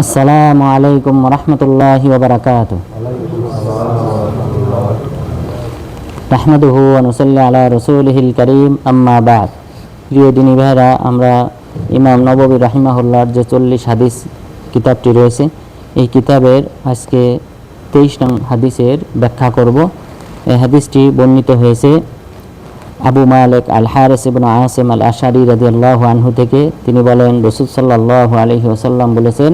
আসসালামু আলাইকুম রহমতুল্লাহি ওবরাকাত নাহমাদুহু অনুসল্লি আলা রসুলহিল করিম, আম্মা বাদ। প্রিয় দিনী ভাইরা আমরা ইমাম নববী রাহিমাহুল্লাহর যে চল্লিশ হাদিস কিতাবটি রয়েছে, এই কিতাবের আজকে তেইশ নং হাদিসের ব্যাখ্যা করব। এই হাদিসটি বর্ণিত হয়েছে আবু মালিক আল হারিস ইবনে আসিম আল আশারি রাদিয়াল্লাহু আনহু থেকে। তিনি বলেন, রাসূল সাল্লাল্লাহু আলাইহি ওয়াসাল্লাম বলেছেন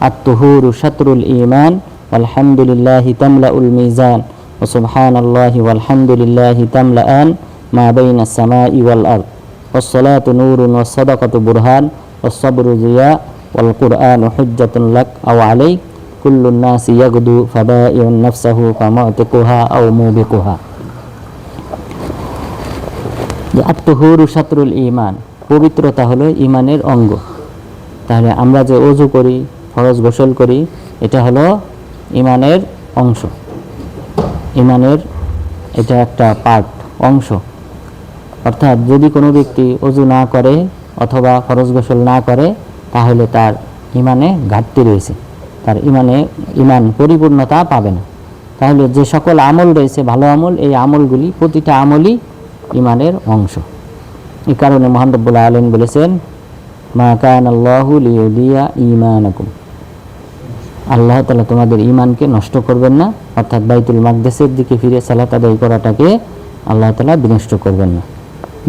আত-তুহুরু শাতরুল ঈমান আলহামদুলিল্লাহি তামলাউল মিজান ওয়া সুবহানাল্লাহি ওয়ালহামদুলিল্লাহি তামলাআন মা বাইনাস সামাই ওয়াল আরদ والصلاة نور والصدقة برهان والصبر ضياء والقرآن حجة لك أو عليك كل الناس يغدو فبائع نفسه فمعتقها أو موبقها যে আত্মহুরু শাত্রুল ইমান পবিত্রতা হলো ইমানের অঙ্গ তাহলে আমরা যে অজু করি ফরজ গোসল করি, এটা হলো ইমানের অংশ। ইমানের এটা একটা পার্ট অংশ। অর্থাৎ যদি কোনো ব্যক্তি অজু না করে অথবা ফরজ গোসল না করে, তাহলে তার ইমানে ঘাটতি রয়েছে। তার ইমানে ইমান পরিপূর্ণতা পাবে না। তাহলে যে সকল আমল রয়েছে, ভালো আমল, এই আমলগুলি প্রতিটা আমলই ইমানের অংশ। এই কারণে মহানবুল্লাহ আলম বলেছেন, মা কান আল্লাহু লিউদিয়া ইমানাকুম আল্লাহ তালা তোমাদের ইমানকে নষ্ট করবেন না, অর্থাৎ বাইতুল মাকদেসের দিকে ফিরে সালাত আদায় করাটাকে আল্লাহ তালা বিনষ্ট করবেন না।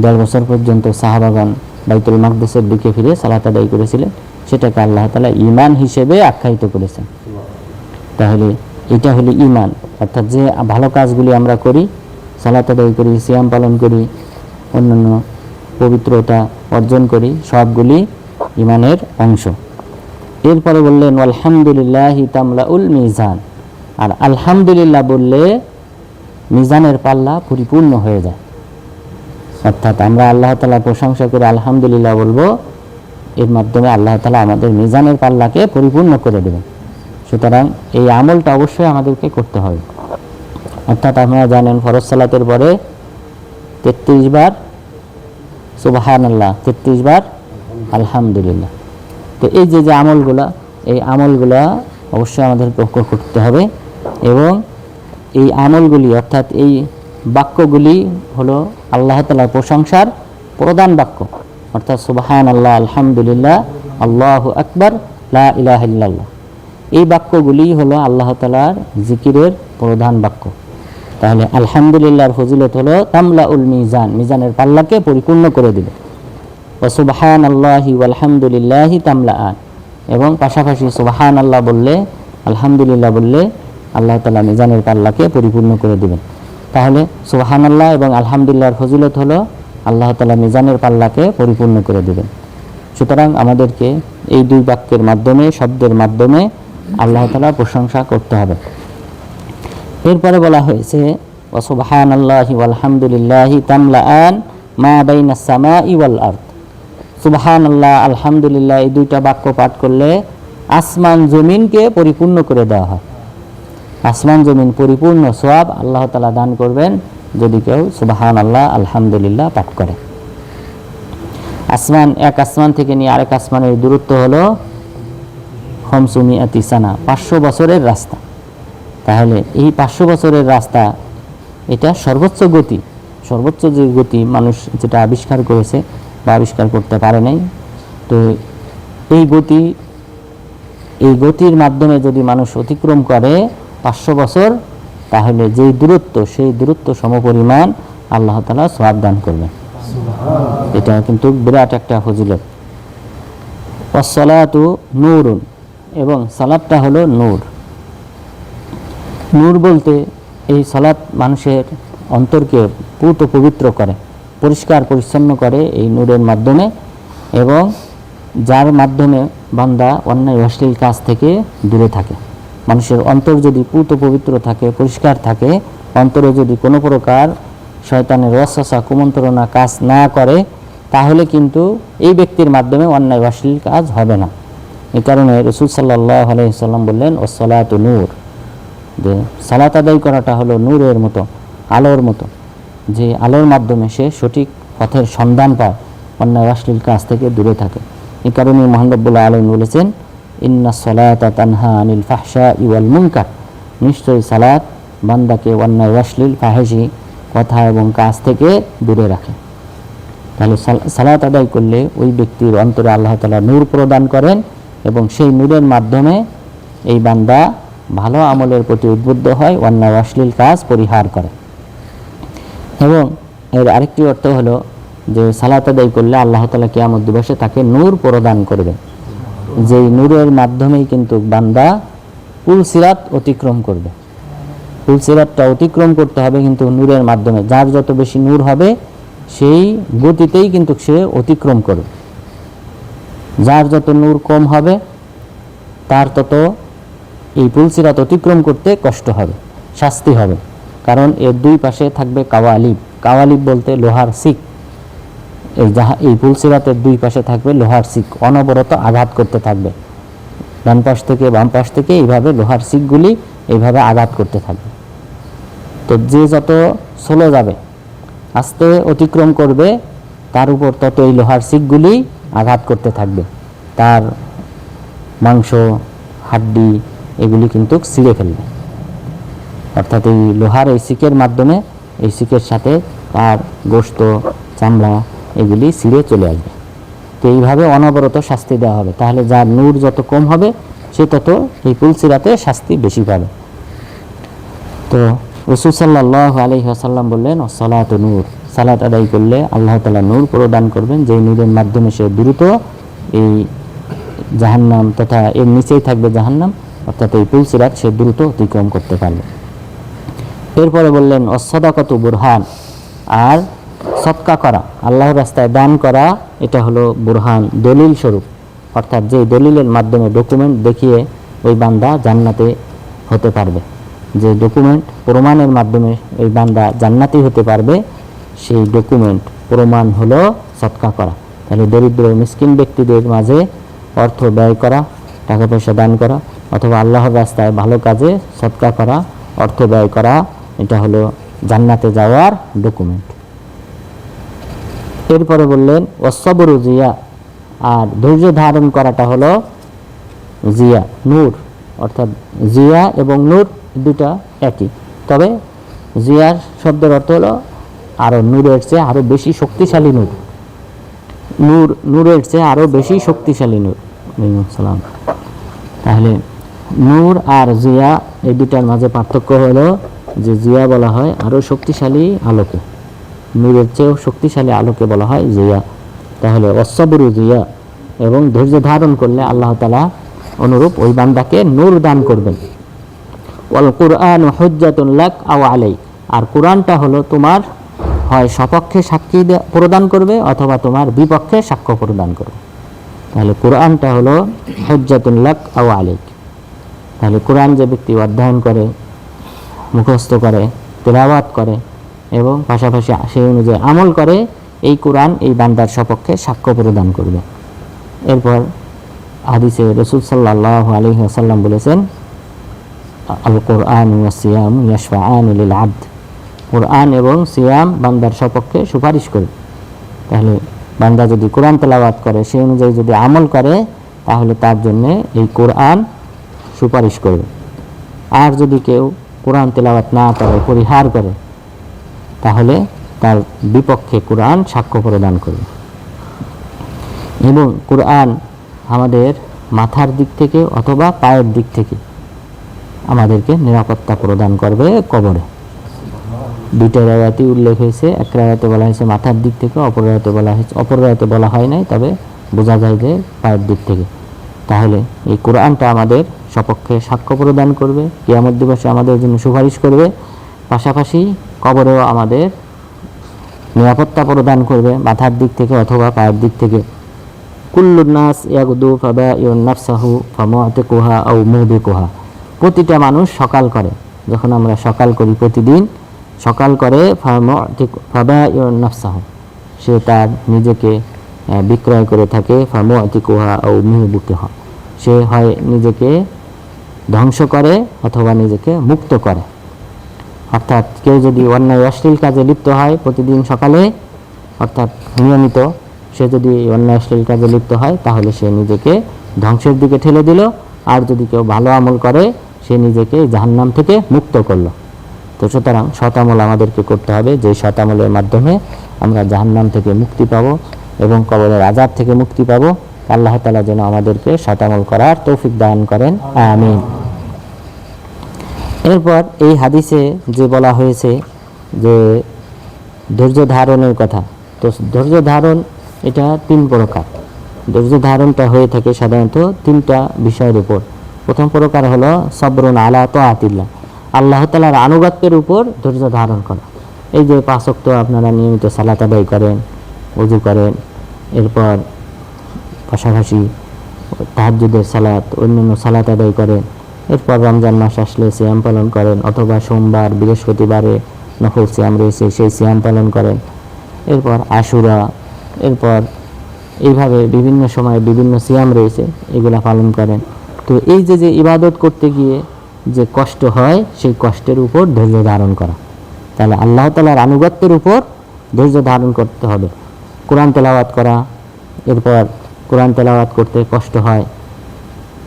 দেড় বছর পর্যন্ত সাহাবাগান বাইতুল মাকদেসের দিকে ফিরে সালাত আদায় করেছিলেন, সেটাকে আল্লাহ তালা ইমান হিসেবে আখ্যায়িত করেছেন। তাহলে এটা হলো ইমান অর্থাৎ যে ভালো কাজগুলি আমরা করি, সালাত আদায় করি, সিয়াম পালন করি, অন্যান্য পবিত্রতা অর্জন করি, সবগুলি ইমানের অংশ। এরপরে বললেন আলহামদুলিল্লাহ তামলাউল মিজান। আর আলহামদুলিল্লাহ বললে, মিজানের পাল্লা পরিপূর্ণ হয়ে যায়। অর্থাৎ আমরা আল্লাহ তালা প্রশংসা করে আলহামদুলিল্লাহ বলব, এর মাধ্যমে আল্লাহ তালা আমাদের মিজানের পাল্লাকে পরিপূর্ণ করে দেবেন। সুতরাং এই আমলটা অবশ্যই আমাদেরকে করতে হবে। অর্থাৎ আপনারা জানেন, ফরজ সালাতের পরে তেত্রিশ বার সুবাহান আল্লাহ তেত্রিশ বার আলহামদুলিল্লাহ। তো এই যে যে আমলগুলা, এই আমলগুলা অবশ্যই আমাদেরকে করতে হবে এবং এই আমলগুলি, অর্থাৎ এই বাক্যগুলি হলো আল্লাহ তালার প্রশংসার প্রধান বাক্য। অর্থাৎ সুবাহান আল্লাহ আলহামদুলিল্লাহ, আল্লাহ আকবর, লা এই বাক্যগুলি হলো আল্লাহ তালার জিকিরের প্রধান বাক্য। তাহলে আলহামদুলিল্লাহর ফজিলত হলো তামলা উল মিজান, মিজানের পাল্লাকে পরিপূর্ণ করে দিল। সুবাহান আল্লাহি আলহামদুলিল্লাহি তামলা আন এবং পাশাপাশি সুবাহান আল্লাহ বললে, আলহামদুলিল্লাহ বললে আল্লাহ তালা মিজানের পাল্লাকে পরিপূর্ণ করে দেবেন। তাহলে সুবাহান আল্লাহ এবং আলহামদুলিল্লাহর ফজিলত হলো আল্লাহ তালা মিজানের পাল্লাকে পরিপূর্ণ করে দেবেন। সুতরাং আমাদেরকে এই দুই বাক্যের মাধ্যমে, শব্দের মাধ্যমে আল্লাহ তালা প্রশংসা করতে হবে। এরপরে বলা হয়েছে ওসুবহান আল্লাহি আলহামদুলিল্লাহি তামলা আন মা বাইনা সামা ইওয়াল আর্থ সুবহান আল্লাহ আলহামদুলিল্লাহ, এই দুইটা বাক্য পাঠ করলে আসমান জমিনকে পরিপূর্ণ করে দেওয়া হয়। আসমান জমিন পরিপূর্ণ সোয়াব আল্লাহ তালা দান করবেন যদি কেউ সুবাহান আল্লাহ আলহামদুলিল্লাহ পাঠ করে। আসমান, এক আসমান থেকে নিয়ে আরেক আসমানের দূরত্ব হলো হমসুমি আতিসানা পাঁচশো বছরের রাস্তা। তাহলে এই পাঁচশো বছরের রাস্তা, এটা সর্বোচ্চ গতি, সর্বোচ্চ যে গতি মানুষ যেটা আবিষ্কার করেছে বা আবিষ্কার করতে পারে নাই। তো এই গতি এই গতির মাধ্যমে যদি মানুষ অতিক্রম করে পাঁচশো বছর তাহলে যেই দূরত্ব সেই দূরত্ব সমপরিমাণ আল্লাহ তালা সব দান করবেন। এটা কিন্তু বিরাট একটা ফজিলত। অসলাতু নূরুন এবং সালাদটা হলো নূর। নূর বলতে এই সালাদ মানুষের অন্তরকে পুত পবিত্র করে। পরিষ্কার পরিচ্ছন্ন করে এই নূরের মাধ্যমে এবং যার মাধ্যমে বান্দা অন্যায় অশ্লীল কাজ থেকে দূরে থাকে। মানুষের অন্তর যদি পুত পবিত্র থাকে, পরিষ্কার থাকে, অন্তরে যদি কোনো প্রকার শয়তানের রসা কুমন্ত্রণা কাজ না করে, তাহলে কিন্তু এই ব্যক্তির মাধ্যমে অন্যায় অশ্লীল কাজ হবে না। এই কারণে রসুল সাল্লাহ আলাইসাল্লাম বললেন ও সলাত নূর। যে সালাত আদায় করাটা হলো নূরের মতো, আলোর মতো। যে আলোর মাধ্যমে সে সঠিক পথের সন্ধান পায় অন্যায় অশ্লীল কাজ থেকে দূরে থাকে। এই কারণে মোহাম্মবুল্লাহ আলম বলেছেন, ইন্না সলাত তানহা আনিল ফাহসা ইওয়াল মুনকার। নিশ্চয়ই সালাত বান্দাকে অন্যায় অশ্লীল ফাহেসি কথা এবং কাজ থেকে দূরে রাখে। তাহলে সালাত আদায় করলে ওই ব্যক্তির অন্তরে আল্লাহ তালা নূর প্রদান করেন এবং সেই নূরের মাধ্যমে এই বান্দা ভালো আমলের প্রতি উদ্বুদ্ধ হয় অন্যায় অশ্লীল কাজ পরিহার করে। এবং এর আরেকটি অর্থ হলো যে সালাত আদায় করলে আল্লাহ তালা কিয়ামত দিবসে তাকে নূর প্রদান করবে যেই নূরের মাধ্যমেই কিন্তু বান্দা পুল সিরাত অতিক্রম করবে। পুল সিরাতটা অতিক্রম করতে হবে কিন্তু নূরের মাধ্যমে। যার যত বেশি নূর হবে, সেই গতিতেই কিন্তু সে অতিক্রম করবে। যার যত নূর কম হবে, তার তত এই পুলসিরাত অতিক্রম করতে কষ্ট হবে, শাস্তি হবে। কারণ এর দুই পাশে থাকবে কাওয়ালিব। কাওয়ালিব বলতে লোহার সিক এই যাহা এই পুলসিরাতের দুই পাশে থাকবে লোহার সিক অনবরত আঘাত করতে থাকবে। ডান পাশ থেকে বাম পাশ থেকে এইভাবে লোহার সিকগুলি এইভাবে আঘাত করতে থাকবে। তো যে যত স্লো যাবে, আস্তে অতিক্রম করবে, তার উপর তত এই লোহার সিকগুলি আঘাত করতে থাকবে। তার মাংস, হাড্ডি, এগুলি কিন্তু ছিঁড়ে ফেলবে। অর্থাৎ এই লোহার এই সিকের মাধ্যমে এই সিকের সাথে তার গোস্ত চামড়া এগুলি ছিঁড়ে চলে আসবে। তো এইভাবে অনবরত শাস্তি দেওয়া হবে। তাহলে যার নূর যত কম হবে, সে তত এই পুলসিরাতে শাস্তি বেশি পাবে। তো রসুল সাল্লাহ আলহি আসাল্লাম বললেন সালাত নূর। সালাত আদায় করলে আল্লাহ তালা নূর প্রদান করবেন। যেই নূরের মাধ্যমে সে দ্রুত এই জাহান্নাম তথা এর নিচেই থাকবে জাহান্নাম, অর্থাৎ এই পুলসিরাত সে দ্রুত অতিক্রম করতে পারবে। এরপরে বললেন অসদাকত বুরহান। আর সৎকা করা, আল্লাহর রাস্তায় দান করা, এটা হলো বুরহান দলিল স্বরূপ। অর্থাৎ যে দলিলের মাধ্যমে ডকুমেন্ট দেখিয়ে ওই বান্দা জান্নাতে হতে পারবে। যে ডকুমেন্ট প্রমাণের মাধ্যমে ওই বান্দা জান্নাতি হতে পারবে, সেই ডকুমেন্ট প্রমাণ হলো সৎকা করা। তাহলে দরিদ্র মিসকিন ব্যক্তিদের মাঝে অর্থ ব্যয় করা, টাকা পয়সা দান করা, অথবা আল্লাহর রাস্তায় ভালো কাজে সৎকা করা, অর্থ ব্যয় করা এটা হলো জান্নাতে যাওয়ার ডকুমেন্ট এরপরে বললেন অসবরু জিয়া। আর ধৈর্য ধারণ করাটা হলো জিয়া, নূর। অর্থাৎ জিয়া এবং নূর দুটা একই। তবে জিয়ার শব্দের অর্থ হলো আরও নূরের চেয়ে আরও বেশি শক্তিশালী নূর। নূর, নূরের চেয়ে আরও বেশি শক্তিশালী নূর। সালাম তাহলে নূর আর জিয়া এই দুটার মাঝে পার্থক্য হলো যে জিয়া বলা হয়, আরও শক্তিশালী আলোকে। নূরের চেয়েও শক্তিশালী আলোকে বলা হয় জিয়া। তাহলে অসবরু জিয়া এবং ধৈর্য ধারণ করলে আল্লাহ তালা অনুরূপ ওই বান্দাকে নূর দান করবেন। ওয়াল কোরআন হজ্জাতুন লাক আও আলাই আর কোরআনটা হলো তোমার হয় সপক্ষে সাক্ষী প্রদান করবে অথবা তোমার বিপক্ষে সাক্ষ্য প্রদান করবে। তাহলে কোরআনটা হলো হজ্জাতুন লাক আও আলাইক। তাহলে কোরআন যে ব্যক্তি অধ্যয়ন করে মুখস্থ করে, তেলাওয়াত করে এবং পাশাপাশি সেই অনুযায়ী আমল করে এই কোরআন এই বান্দার সপক্ষে সাক্ষ্য প্রদান করবে। এরপর হাদিসে রসুল সাল্লাহ আলী আসাল্লাম বলেছেন আল কোরআন সিয়াম ইয়াসফাআন লিল আব্দ। কোরআন এবং সিয়াম বান্দার সপক্ষে সুপারিশ করবে। তাহলে বান্দা যদি কোরআন তেলাওয়াত করে, সেই অনুযায়ী যদি আমল করে, তাহলে তার জন্য এই কোরআন সুপারিশ করবে। আর যদি কেউ কোরআন তেলাওয়াত না করে, পরিহার করে, তাহলে তার বিপক্ষে কোরআন সাক্ষ্য প্রদান করবে। এবং কোরআন আমাদের মাথার দিক থেকে অথবা পায়ের দিক থেকে আমাদেরকে নিরাপত্তা প্রদান করবে কবরে। দুইটা রায়াতি উল্লেখ হয়েছে, এক রায়াতে বলা হয়েছে মাথার দিক থেকে, অপর রায়াতে বলা হয়েছে অপর রায়াতে বলা হয় নাই, তবে বোঝা যায় যে পায়ের দিক থেকে। তাহলে এই কোরআনটা আমাদের সপক্ষে সাক্ষ্য প্রদান করবে, কিয়ামত দিবসে আমাদের জন্য সুপারিশ করবে, পাশাপাশি কবরেও আমাদের নিরাপত্তা প্রদান করবে, মাথার দিক থেকে অথবা পায়ের দিক থেকে। কুল্লু নাস ইয়াগুদু ফাবা ইউন নাফসাহু ফামাতে কোহা মুহবে কোহা প্রতিটা মানুষ সকাল করে, যখন আমরা সকাল করি প্রতিদিন, সকাল করে ফাবা ইউন নাফসাহু। সে তার নিজেকে বিক্রয় করে থাকে ফামো কোহা ও মুহবুকে হয় সে হয় নিজেকে ধ্বংস করে অথবা নিজেকে মুক্ত করে। অর্থাৎ কেউ যদি অন্যায়, অশ্লীল কাজে লিপ্ত হয় প্রতিদিন সকালে, অর্থাৎ নিয়মিত সে যদি অন্যায়, অশ্লীল কাজে লিপ্ত হয়, তাহলে সে নিজেকে ধ্বংসের দিকে ঠেলে দিল। আর যদি কেউ ভালো আমল করে, সে নিজেকে জাহান্নাম থেকে মুক্ত করল। তো সুতরাং শতামল আমাদেরকে করতে হবে। যে শতামলের মাধ্যমে আমরা জাহান্নাম থেকে মুক্তি পাব এবং কবরের আজাব থেকে মুক্তি পাব। আল্লাহ তালা যেন আমাদেরকে শতামল করার তৌফিক দান করেন। আমিন। এরপর এই হাদিসে যে বলা হয়েছে যে ধৈর্য ধারণের কথা, তো ধৈর্য ধারণ এটা তিন প্রকার। ধৈর্য ধারণটা হয়ে থাকে সাধারণত তিনটা বিষয়ের উপর। প্রথম প্রকার হলো সবরুন আলা তো আতিল্লা আল্লাহ তালার আনুগত্যের উপর ধৈর্য ধারণ করা। এই যে পাঁচক্ত আপনারা নিয়মিত সালাত আদায় করেন উজু করেন, এরপর পাশাপাশি তাহাজ্জুদের সালাত, অন্যান্য সালাত আদায় করেন। এরপর রমজান মাস আসলে সিয়াম পালন করেন অথবা সোমবার, বৃহস্পতিবারে নফল সিয়াম রয়েছে, সেই সিয়াম পালন করেন। এরপর আশুরা, এরপর এইভাবে বিভিন্ন সময়ে বিভিন্ন সিয়াম রয়েছে, এগুলা পালন করেন। তো এই যে যে ইবাদত করতে গিয়ে যে কষ্ট হয়, সেই কষ্টের উপর ধৈর্য ধারণ করা। তাহলে আল্লাহ তালার আনুগত্যের উপর ধৈর্য ধারণ করতে হবে। কোরআন তেলাওয়াত করা, এরপর কোরআন তেলাওয়াত করতে কষ্ট হয়,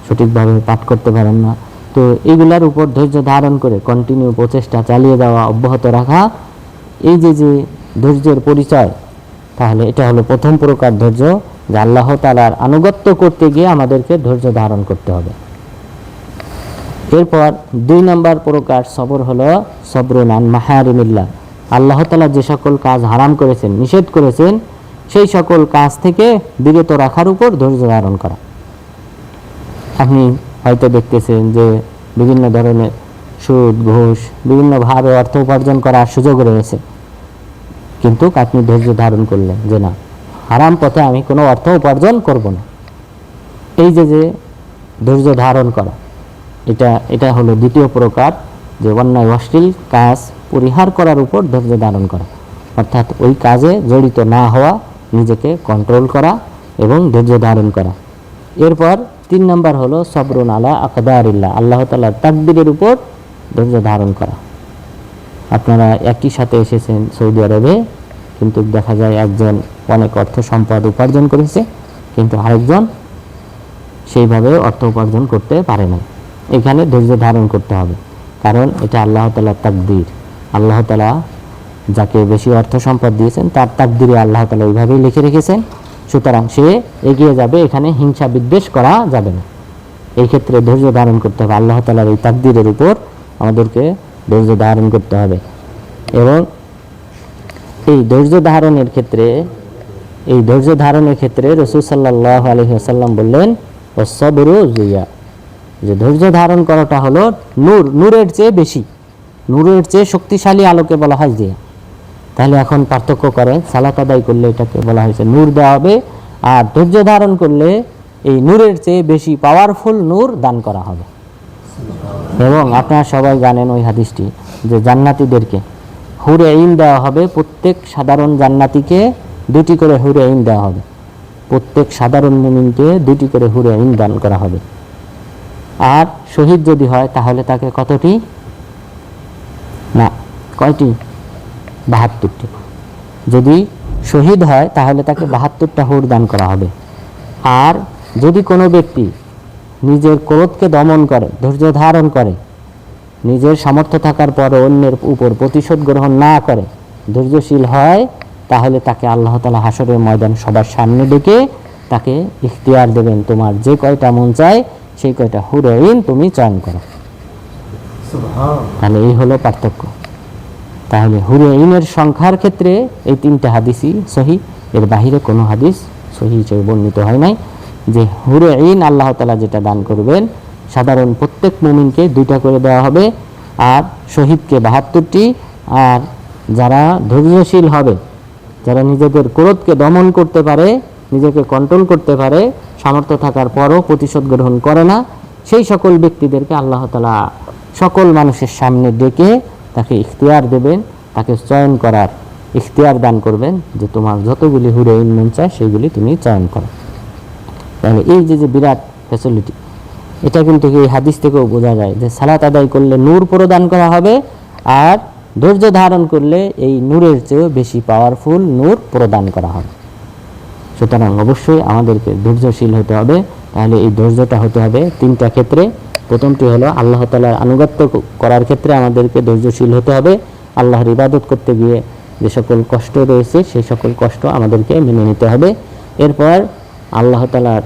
সঠিকভাবে পাঠ করতে পারেন না। তো এইগুলার উপর ধৈর্য ধারণ করে কন্টিনিউ প্রচেষ্টা চালিয়ে যাওয়া, অব্যাহত রাখা, এই যে যে ধৈর্যের পরিচয়, তাহলে এটা হলো প্রথম প্রকার ধৈর্য যে আল্লাহ তালার আনুগত্য করতে গিয়ে আমাদেরকে ধৈর্য ধারণ করতে হবে। এরপর দুই নম্বর প্রকার সবর হলো সবরুনান মাহারিমিল্লা আল্লাহ তালা যে সকল কাজ হারাম করেছেন, নিষেধ করেছেন সেই সকল কাজ থেকে বিরত রাখার উপর ধৈর্য ধারণ করা। আপনি হয়তো দেখতেছেন যে বিভিন্ন ধরনের সুদ, ঘুষ, বিভিন্নভাবে অর্থ উপার্জন করার সুযোগ রয়েছে। কিন্তু আপনি ধৈর্য ধারণ করলেন যে না, হারাম পথে আমি কোনো অর্থ উপার্জন করব না। এই যে যে ধৈর্য ধারণ করা, এটা এটা হলো দ্বিতীয় প্রকার যে অন্যায়, অশ্লীল কাজ পরিহার করার উপর ধৈর্য ধারণ করা। অর্থাৎ ওই কাজে জড়িত না হওয়া নিজেকে কন্ট্রোল করা এবং ধৈর্য ধারণ করা। এরপর তিন নম্বর হলো সবরুন আলা আকদারিল্লাহ, আল্লাহ তালার তাকদিরের উপর ধৈর্য ধারণ করা। আপনারা একই সাথে এসেছেন সৌদি আরবে, কিন্তু দেখা যায় একজন অনেক অর্থ সম্পদ উপার্জন করেছে, কিন্তু আরেকজন সেইভাবে অর্থ উপার্জন করতে পারে না এখানে ধৈর্য ধারণ করতে হবে, কারণ এটা আল্লাহ তালার তাকদির আল্লাহ তালা যাকে বেশি অর্থ সম্পদ দিয়েছেন, তার তাকদিরে আল্লাহ তালা এইভাবেই লিখে রেখেছেন, সুতরাং সে এগিয়ে যাবে, এখানে হিংসা বিদ্বেষ করা যাবে না। এই ক্ষেত্রে ধৈর্য ধারণ করতে হবে, আল্লাহ তালার এই তাকদিরের উপর আমাদেরকে ধৈর্য ধারণ করতে হবে। এবং এই ধৈর্য ধারণের ক্ষেত্রে, এই ধৈর্য ধারণের ক্ষেত্রে রসুল সাল্লাহ আলহিহাসাল্লাম বললেন ও সবরু জুইয়া যে ধৈর্য ধারণ করাটা হলো নূর, নূরের চেয়ে বেশি, নূরের চেয়ে শক্তিশালী আলোকে বলা হয় জিয়া। তাহলে এখন পার্থক্য করেন সালাত আদায় করলে এটাকে বলা হয়েছে নূর দেওয়া হবে, আর ধৈর্য ধারণ করলে এই নূরের চেয়ে বেশি পাওয়ারফুল নূর দান করা হবে। এবং আপনারা সবাই জানেন ওই হাদিসটি যে জান্নাতীদেরকে হুরে ইন দেওয়া হবে, প্রত্যেক সাধারণ জান্নাতিকে দুটি করে হুরে ইন দেওয়া হবে। প্রত্যেক সাধারণ মুমিনকে দুটি করে হুরে ইন দান করা হবে। আর শহীদ যদি হয় তাহলে তাকে কতটি? না, কয়টি? বাহাত্তরটি। যদি শহীদ হয়, তাহলে তাকে বাহাত্তরটা হুর দান করা হবে। আর যদি কোনো ব্যক্তি নিজের ক্রোধকে দমন করে, ধৈর্য ধারণ করে, নিজের সামর্থ্য থাকার পরও অন্যের উপর প্রতিশোধ গ্রহণ না করে ধৈর্যশীল হয়, তাহলে তাকে আল্লাহ তালা হাসরের ময়দান সবার সামনে ডেকে তাকে ইখতিয়ার দেবেন। তোমার যে কয়টা মন চায়, সেই কয়টা হুরোইন তুমি চয়ন করো। তাহলে এই হলো পার্থক্য। তাহলে হুরোইনের সংখ্যার ক্ষেত্রে এই তিনটে হাদিসই সহি। এর বাহিরে কোনো হাদিস সহি হিসেবে বর্ণিত হয় নাই। যে হুরোইন আল্লাহ তালা যেটা দান করবেন, সাধারণ প্রত্যেক মুমিনকে দুইটা করে দেওয়া হবে, আর শহীদকে বাহাত্তরটি। আর যারা ধৈর্যশীল হবে, যারা নিজেদের ক্রোধকে দমন করতে পারে, নিজেকে কন্ট্রোল করতে পারে, সামর্থ্য থাকার পরও প্রতিশোধ গ্রহণ করে না, সেই সকল ব্যক্তিদেরকে আল্লাহ তালা সকল মানুষের সামনে ডেকে তাকে ইখতিয়ার দেবেন, তাকে চয়ন করার ইখতিয়ার দান করবেন যে তোমার যতগুলি হুরে মন চায়, সেইগুলি তুমি চয়ন করো। তাহলে এই যে যে বিরাট ফ্যাসিলিটি এটা কিন্তু এই হাদিস থেকেও বোঝা যায় যে সালাত আদায় করলে নূর প্রদান করা হবে আর ধৈর্য ধারণ করলে এই নূরের চেয়েও বেশি পাওয়ারফুল নূর প্রদান করা হবে। সুতরাং অবশ্যই আমাদেরকে ধৈর্যশীল হতে হবে, তাহলে এই ধৈর্যটা হতে হবে তিনটা ক্ষেত্রে। প্রথমটি হলো আল্লাহ তালার আনুগত্য করার ক্ষেত্রে আমাদেরকে ধৈর্যশীল হতে হবে। আল্লাহর ইবাদত করতে গিয়ে যে সকল কষ্ট রয়েছে সেই সকল কষ্ট আমাদেরকে মেনে নিতে হবে। এরপর আল্লাহ তালার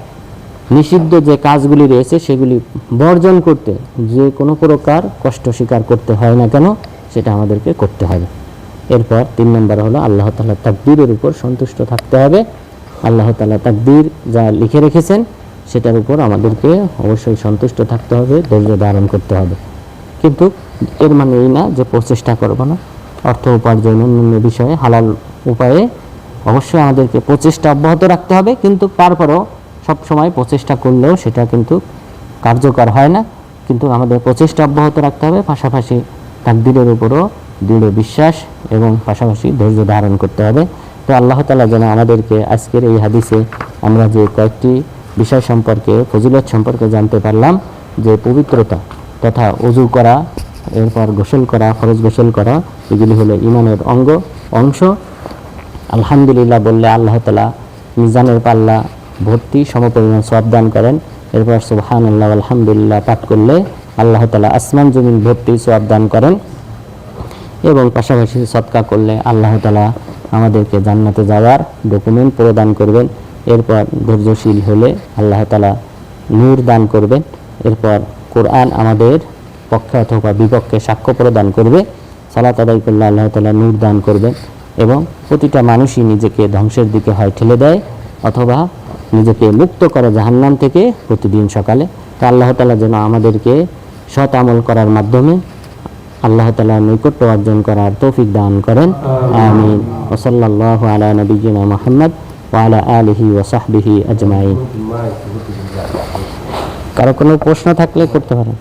নিষিদ্ধ যে কাজগুলি রয়েছে, সেগুলি বর্জন করতে যে কোনো প্রকার কষ্ট স্বীকার করতে হয় না কেন, সেটা আমাদেরকে করতে হবে। এরপর তিন নম্বর হলো আল্লাহ তালা তাকবীরের উপর সন্তুষ্ট থাকতে হবে। আল্লাহ তালা তাকবীর যা লিখে রেখেছেন সেটার উপর আমাদেরকে অবশ্যই সন্তুষ্ট থাকতে হবে, ধৈর্য ধারণ করতে হবে। কিন্তু এর মানে এই না যে প্রচেষ্টা করব না। অর্থ উপার্জন অন্যান্য বিষয়ে, হালাল উপায়ে অবশ্যই আমাদেরকে প্রচেষ্টা অব্যাহত রাখতে হবে, কিন্তু তারপরও সব সময় প্রচেষ্টা করলেও সেটা কিন্তু কার্যকর হয় না। কিন্তু আমাদের প্রচেষ্টা অব্যাহত রাখতে হবে, পাশাপাশি তাকদিরের উপরও দৃঢ় বিশ্বাস এবং পাশাপাশি ধৈর্য ধারণ করতে হবে। তো আল্লাহ তালা যেন আমাদেরকে আজকের এই হাদিসে আমরা যে কয়েকটি বিষয় সম্পর্কে, ফজিলত সম্পর্কে জানতে পারলাম যে পবিত্রতা তথা অজু করা, এরপর গোসল করা, ফরজ গোসল করা, এগুলি হলো ইমানের অঙ্গ, অংশ। আলহামদুলিল্লাহ বললে আল্লাহ তালা মিজানের পাল্লা ভর্তি সমপরিমাণ সব দান করেন। এরপর সুবহান আল্লাহ আলহামদুলিল্লাহ পাঠ করলে আল্লাহ তালা আসমান জমিন ভর্তি সব দান করেন। এবং পাশাপাশি সৎকা করলে আল্লাহ তালা আমাদেরকে জান্নাতে যাওয়ার ডকুমেন্ট প্রদান করবেন। এরপর ধৈর্যশীল হলে আল্লাহ তালা নূর দান করবেন। এরপর কোরআন আমাদের পক্ষে অথবা বিপক্ষে সাক্ষ্য প্রদান করবে। সালাত আদায় করলে আল্লাহ তালা নূর দান করবেন এবং প্রতিটা মানুষই নিজেকে ধ্বংসের দিকে হয় ঠেলে দেয় অথবা নিজেকে মুক্ত করে জাহান্নাম থেকে প্রতিদিন সকালে। তো আল্লাহ তালা যেন আমাদেরকে সৎ আমল করার মাধ্যমে আল্লাহ তালা নৈকট্য অর্জন করার তৌফিক দান করেন। আমিন। ওসল্লাহ আলা নবীনা মোহাম্মদ। ওয়ালা আলিহি ওসাহবিহি আজমাইন কারও কোনো প্রশ্ন থাকলে করতে পারেন।